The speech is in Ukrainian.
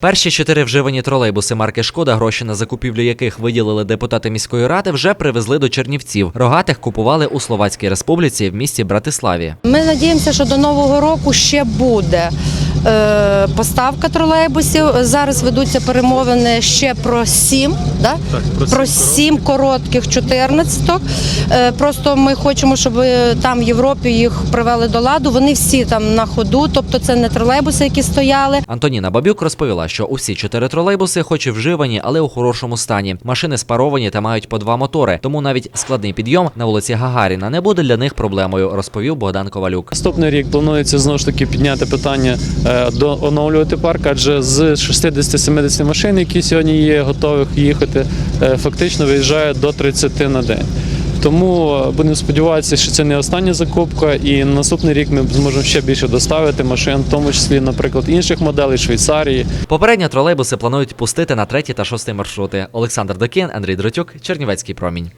Перші чотири вживані тролейбуси марки Шкода, гроші на закупівлю яких виділили депутати міської ради, вже привезли до Чернівців. Рогатих купували у Словацькій Республіці в місті Братиславі. Ми надіємося, що до нового року ще буде поставка тролейбусів. Зараз ведуться перемовини ще про сім, да? так, про сім коротких 14. Е, просто ми хочемо, щоб е, там в Європі їх привели до ладу. Вони всі там на ходу, тобто це не тролейбуси, які стояли. Антоніна Бабюк розповіла, що усі чотири тролейбуси, хоч і вживані, але у хорошому стані. Машини спаровані та мають по два мотори, тому навіть складний підйом на вулиці Гагаріна не буде для них проблемою, розповів Богдан Ковалюк. Наступний рік планується знову ж таки підняти питання е, оновлювати парк, адже з 60-70 машин, які сьогодні є готових їхати, е, фактично виїжджає до 30 на день. Тому е, будемо сподіватися, що це не остання закупка, і на наступний рік ми зможемо ще більше доставити машин, в тому числі, наприклад, інших моделей Швейцарії. Попередньо тролейбуси планують пустити на третій та шостий маршрути. Олександр Докін, Андрій Дротюк, Чернівецький промінь.